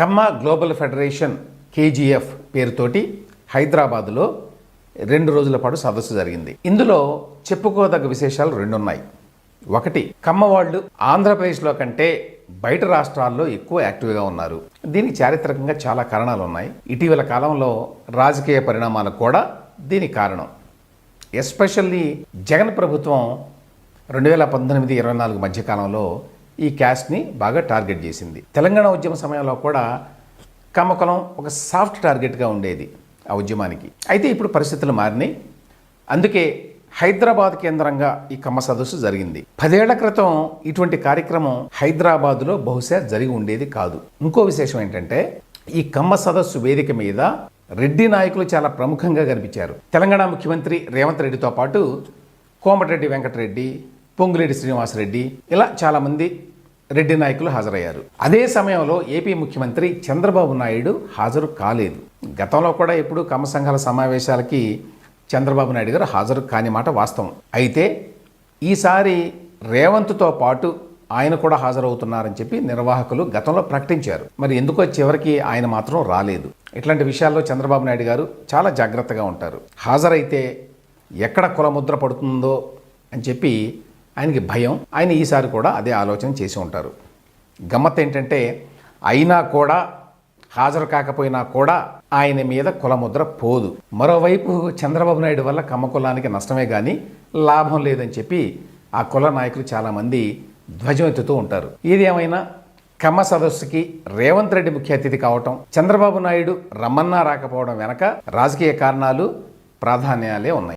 కమ్మ global federation KGF పేరుతోటి హైదరాబాదులో రెండు రోజుల పాటు సదస్సు జరిగింది. ఇందులో చెప్పుకోదగ్గ విశేషాలు రెండు ఉన్నాయి ఒకటి కమ్మ వాళ్ళు ఆంధ్రప్రదేశ్లో కంటే బయట రాష్ట్రాల్లో ఎక్కువ యాక్టివ్గా ఉన్నారు. దీనికి చారిత్రకంగా చాలా కారణాలు ఉన్నాయి ఇటీవల కాలంలో రాజకీయ పరిణామాలు కూడా దీనికి కారణం. ఎస్పెషల్లీ జగన్ ప్రభుత్వం రెండు వేల పంతొమ్మిది ఇరవై నాలుగు మధ్యకాలంలో ఈ క్యాస్ట్ని బాగా టార్గెట్ చేసింది. తెలంగాణ ఉద్యమ సమయంలో కూడా కమ్మకులం ఒక సాఫ్ట్ టార్గెట్గా ఉండేది ఆ ఉద్యమానికి. అయితే ఇప్పుడు పరిస్థితులు మారినాయి. అందుకే హైదరాబాద్ కేంద్రంగా ఈ కమ్మ సదస్సు జరిగింది. పదేళ్ళ క్రితం ఇటువంటి కార్యక్రమం హైదరాబాదులో బహుశా జరిగి ఉండేది కాదు. ఇంకో విశేషం ఏంటంటే ఈ కమ్మ సదస్సు వేదిక మీద రెడ్డి నాయకులు చాలా ప్రముఖంగా కనిపించారు. తెలంగాణ ముఖ్యమంత్రి రేవంత్ రెడ్డితో పాటు కోమటిరెడ్డి వెంకటరెడ్డి పొంగులేటి శ్రీనివాసరెడ్డి ఇలా చాలామంది రెడ్డి నాయకులు హాజరయ్యారు. అదే సమయంలో ఏపీ ముఖ్యమంత్రి చంద్రబాబు నాయుడు హాజరు కాలేదు. గతంలో కూడా ఎప్పుడు కమ్మ సంఘాల సమావేశాలకి చంద్రబాబు నాయుడు గారు హాజరు కాని మాట వాస్తవం. అయితే ఈసారి రేవంత్తో పాటు ఆయన కూడా హాజరవుతున్నారని చెప్పి నిర్వాహకులు గతంలో ప్రకటించారు. మరి ఎందుకో చివరికి ఆయన మాత్రం రాలేదు. ఇట్లాంటి విషయాల్లో చంద్రబాబు నాయుడు గారు చాలా జాగ్రత్తగా ఉంటారు. హాజరైతే ఎక్కడ కులముద్ర పడుతుందో అని చెప్పి ఆయనకి భయం. ఆయన ఈసారి కూడా అదే ఆలోచన చేసి ఉంటారు. గమ్మత్ ఏంటంటే అయినా కూడా హాజరు కాకపోయినా కూడా ఆయన మీద కులముద్ర పోదు. మరోవైపు చంద్రబాబు నాయుడు వల్ల కమ్మ కులానికి నష్టమే కానీ లాభం లేదని చెప్పి ఆ కుల నాయకులు చాలామంది ధ్వజం ఎత్తుతూ ఉంటారు. ఏది ఏమైనా కమ్మ సదస్సుకి రేవంత్ రెడ్డి ముఖ్య అతిథి కావటం చంద్రబాబు నాయుడు రమ్మన్నా రాకపోవడం వెనక రాజకీయ కారణాలు ప్రాధాన్యాలే ఉన్నాయి.